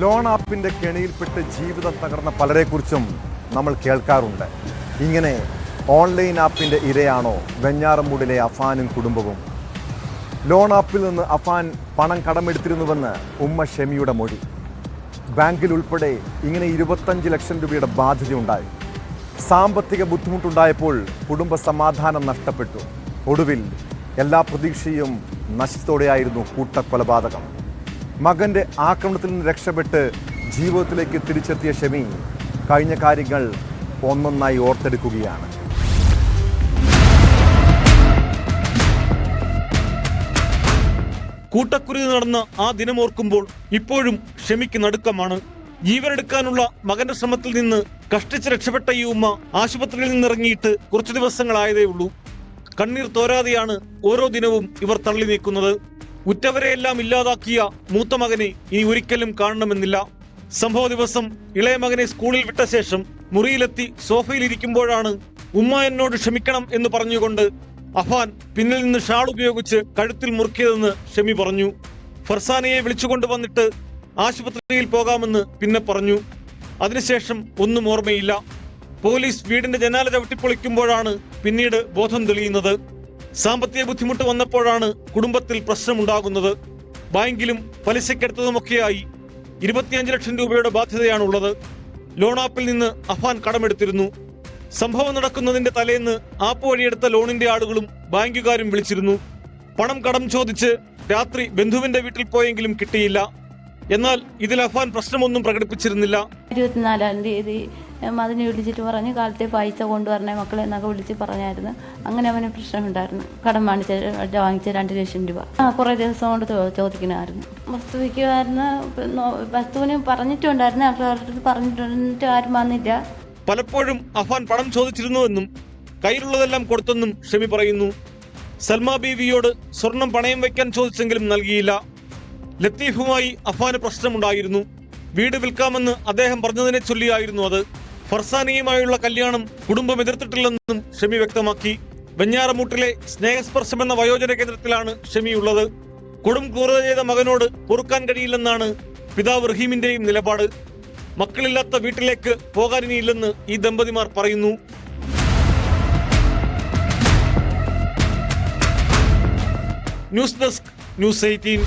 Loan ആപ്പിന്റെ കെണിയിൽപ്പെട്ട് ജീവിതം തകർന്ന പലരെക്കുറിച്ചും നമ്മൾ കേൾക്കാറുണ്ട്. ഇങ്ങനെ ഓൺലൈൻ ആപ്പിന്റെ ഇരയാണോ വെഞ്ഞാറമൂടിലെ അഫാനും കുടുംബവും? ലോൺ ആപ്പിൽ നിന്ന് അഫാൻ പണം കടമെടുത്തിരുന്നുവെന്ന് ഉമ്മ ഷെമിയുടെ മൊഴി. ബാങ്കിൽ ഉൾപ്പെടെ ഇങ്ങനെ ഇരുപത്തഞ്ച് ലക്ഷം രൂപയുടെ ബാധ്യതയുണ്ടായി. സാമ്പത്തിക ബുദ്ധിമുട്ടുണ്ടായപ്പോൾ കുടുംബ സമാധാനം നഷ്ടപ്പെട്ടു. ഒടുവിൽ എല്ലാ പ്രതീക്ഷയും നശിച്ചതോടെയായിരുന്നു കൂട്ടക്കൊലപാതകം. മകന്റെ ആക്രമണത്തിൽ നിന്ന് രക്ഷപ്പെട്ട് ജീവിതത്തിലേക്ക് തിരിച്ചെത്തിയ ഷെമി കഴിഞ്ഞ കാര്യങ്ങൾ ഒന്നൊന്നായി ഓർത്തെടുക്കുകയാണ്. കൂട്ടക്കുരു നടന്ന ആ ദിനമോർക്കുമ്പോൾ ഇപ്പോഴും ഷമിക്ക് നടുക്കമാണ്. ജീവനെടുക്കാനുള്ള മകന്റെ ശ്രമത്തിൽ നിന്ന് കഷ്ടിച്ച് രക്ഷപ്പെട്ട ഈ ഉമ്മ ആശുപത്രിയിൽ നിന്നിറങ്ങിയിട്ട് കുറച്ചു ദിവസങ്ങളായതേ ഉള്ളൂ കണ്ണീർ തോരാതെയാണ് ഓരോ ദിനവും ഇവർ തള്ളി നീക്കുന്നത്. ഉറ്റവരെയെല്ലാം ഇല്ലാതാക്കിയ മൂത്ത മകനെ ഇനി ഒരിക്കലും കാണണമെന്നില്ല. സംഭവ ദിവസം ഇളയ മകനെ സ്കൂളിൽ വിട്ട ശേഷം മുറിയിലെത്തി സോഫയിലിരിക്കുമ്പോഴാണ് ഉമ്മ എന്നോട് ക്ഷമിക്കണം എന്ന് പറഞ്ഞുകൊണ്ട് അഫാൻ പിന്നിൽ നിന്ന് ഷാൾ ഉപയോഗിച്ച് കഴുത്തിൽ മുറുക്കിയതെന്ന് ഷെമി പറഞ്ഞു. ഫർസാനയെ വിളിച്ചുകൊണ്ട് വന്നിട്ട് ആശുപത്രിയിൽ പോകാമെന്ന് പിന്നെ പറഞ്ഞു. അതിനുശേഷം ഒന്നും ഓർമ്മയില്ല. പോലീസ് വീടിന്റെ ജനാല ചവിട്ടിപ്പൊളിക്കുമ്പോഴാണ് പിന്നീട് ബോധം തെളിയുന്നത്. സാമ്പത്തിക ബുദ്ധിമുട്ട് വന്നപ്പോഴാണ് കുടുംബത്തിൽ പ്രശ്നമുണ്ടാകുന്നത്. ബാങ്കിലും പലിശക്കെടുത്തതുമൊക്കെയായി ഇരുപത്തിയഞ്ച് ലക്ഷം രൂപയുടെ ബാധ്യതയാണുള്ളത്. ലോൺ ആപ്പിൽ നിന്ന് അഫാൻ കടമെടുത്തിരുന്നു. സംഭവം നടക്കുന്നതിന്റെ തലേന്ന് ആപ്പ് വഴിയെടുത്ത ലോണിന്റെ ആളുകളും ബാങ്കുകാരും വിളിച്ചിരുന്നു. പണം കടം ചോദിച്ച് രാത്രി ബന്ധുവിന്റെ വീട്ടിൽ പോയെങ്കിലും കിട്ടിയില്ല. എന്നാൽ ഇതിൽ അഫാൻ പ്രശ്നമൊന്നും പ്രകടിപ്പിച്ചിരുന്നില്ല. ഇരുപത്തിനാലാം തീയതി മതിനെ വിളിച്ചിട്ട് പറഞ്ഞു കാലത്തെ പൈസ കൊണ്ടുവരണേ മക്കളെ എന്നൊക്കെ വിളിച്ച് പറഞ്ഞായിരുന്നു. അങ്ങനെ അവന് പ്രശ്നമുണ്ടായിരുന്നു. കടം വാങ്ങിച്ച വാങ്ങിച്ച രണ്ട് ലക്ഷം രൂപ. ആ കുറേ ദിവസം കൊണ്ട് ചോദിക്കണമായിരുന്നു വസ്തു വിൽക്കുമായിരുന്നു വസ്തുവിന് പറഞ്ഞിട്ടുണ്ടായിരുന്നു. ആൾക്കാരുടെ പറഞ്ഞിട്ട് ആരും വന്നില്ല. പലപ്പോഴും അഫാൻ പണം ചോദിച്ചിരുന്നുവെന്നും കയ്യിലുള്ളതെല്ലാം കൊടുത്തെന്നും ഷെമി പറയുന്നു. സൽമ ബീവിയോട് സ്വർണം പണയം വയ്ക്കാൻ ചോദിച്ചെങ്കിലും നൽകിയില്ല. ലത്തീഫുമായി അഫാന് പ്രശ്നമുണ്ടായിരുന്നു. വീട് വിൽക്കാമെന്ന് അദ്ദേഹം പറഞ്ഞതിനെ ചൊല്ലിയായിരുന്നു അത്. ഫർസാനിയുമായുള്ള കല്യാണം കുടുംബം എതിർത്തിട്ടില്ലെന്നും ഷെമി വ്യക്തമാക്കി. വെഞ്ഞാറമൂട്ടിലെ സ്നേഹസ്പർശം എന്ന വയോജന കേന്ദ്രത്തിലാണ് ഷെമി ഉള്ളത് കൊടും ക്രൂരത ചെയ്ത മകനോട് പൊറുക്കാൻ കഴിയില്ലെന്നാണ് പിതാവ് റഹീമിന്റെയും നിലപാട്. മക്കളില്ലാത്ത വീട്ടിലേക്ക് പോകാനിനിയില്ലെന്ന് ഈ ദമ്പതിമാർ പറയുന്നു. News desk news eighteen.